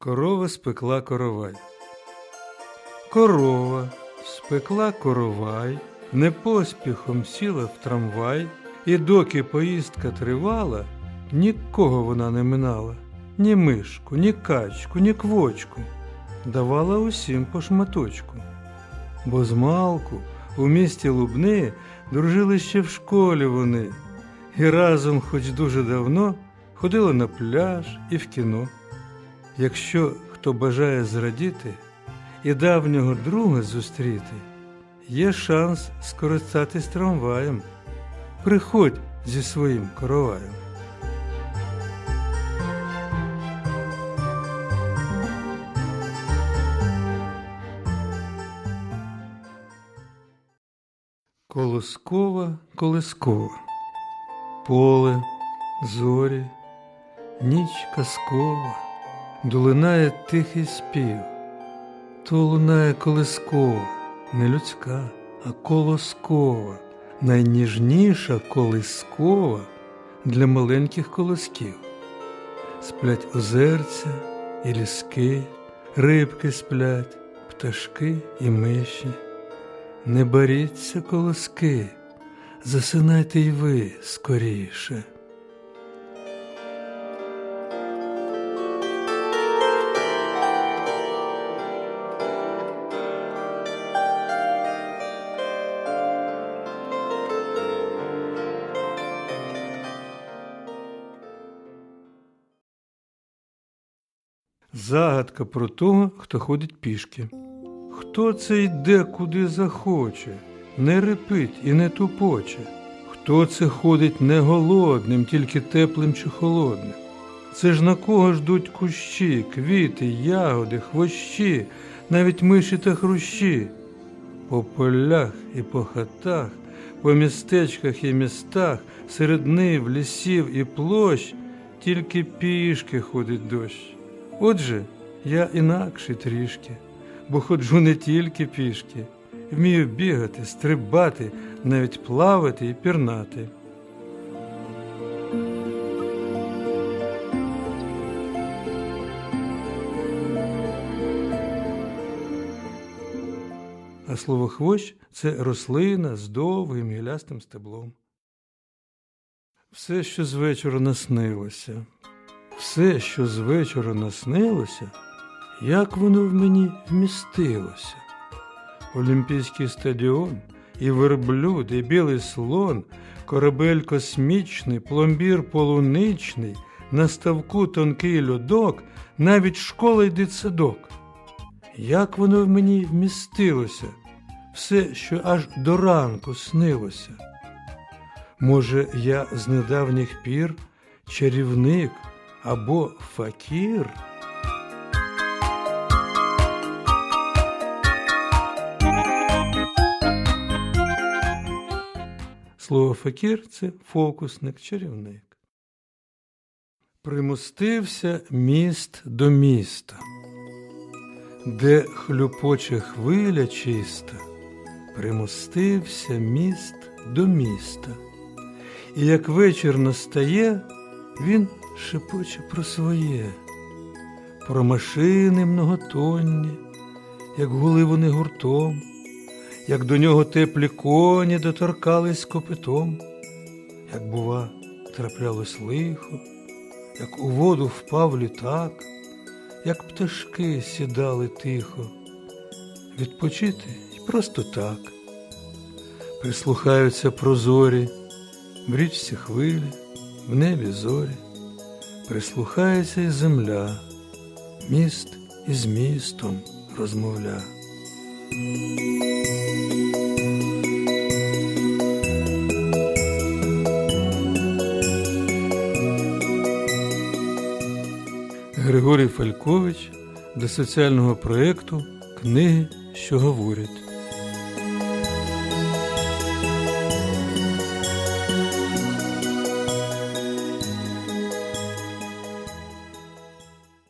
Корова спекла коровай. Корова спекла коровай, не поспіхом сіла в трамвай, і доки поїздка тривала, нікого вона не минала, ні мишку, ні качку, ні квочку, давала усім по шматочку. Бо змалку у місті Лубни дружили ще в школі вони, і разом, хоч дуже давно, ходили на пляж і в кіно. Якщо хто бажає зрадіти і давнього друга зустріти, є шанс скористатись трамваєм. Приходь зі своїм короваєм. Колоскова, колискова, поле, зорі, ніч казкова, долинає тихий спів, то лунає колискова, не людська, а колоскова, найніжніша колискова для маленьких колосків. Сплять озерця і ліски, рибки сплять, пташки і миші. Не боріться, колоски, засинайте й ви скоріше. Загадка про того, хто ходить пішки. Хто це йде, куди захоче, не репить і не тупоче? Хто це ходить не голодним, тільки теплим чи холодним? Це ж на кого ждуть кущі, квіти, ягоди, хвощі, навіть миші та хрущі? По полях і по хатах, по містечках і містах, серед нив, лісів і площ, тільки пішки ходить дощ. Отже, я інакший трішки бо ходжу не тільки пішки, вмію бігати, стрибати, навіть плавати і пірнати. А слово хвощ це рослина з довгим гілястим стеблом. Все, що з вечора наснилося, все, що з вечора наснилося, як воно в мені вмістилося. Олімпійський стадіон, і верблюд, і білий слон, корабель космічний, пломбір полуничний, на ставку тонкий льодок, навіть школа й дитсадок. Як воно в мені вмістилося, все, що аж до ранку снилося. Може, я з недавніх пір чарівник або факір? Слово факір це фокусник, чарівник. Примостився міст до міста, де хлюпоче хвиля чиста, примостився міст до міста. І як вечір настає, він шепоче про своє, про машини многотонні, як гули вони гуртом як до нього теплі коні доторкались копитом, як, бува, траплялось лихо, як у воду впав літак, як пташки сідали тихо, відпочити й просто так, прислухаються прозорі, в річці хвилі, в небі зорі, прислухається і земля, міст із містом розмовля. Григорій Фалькович для соціального проєкту Книги, що говорять.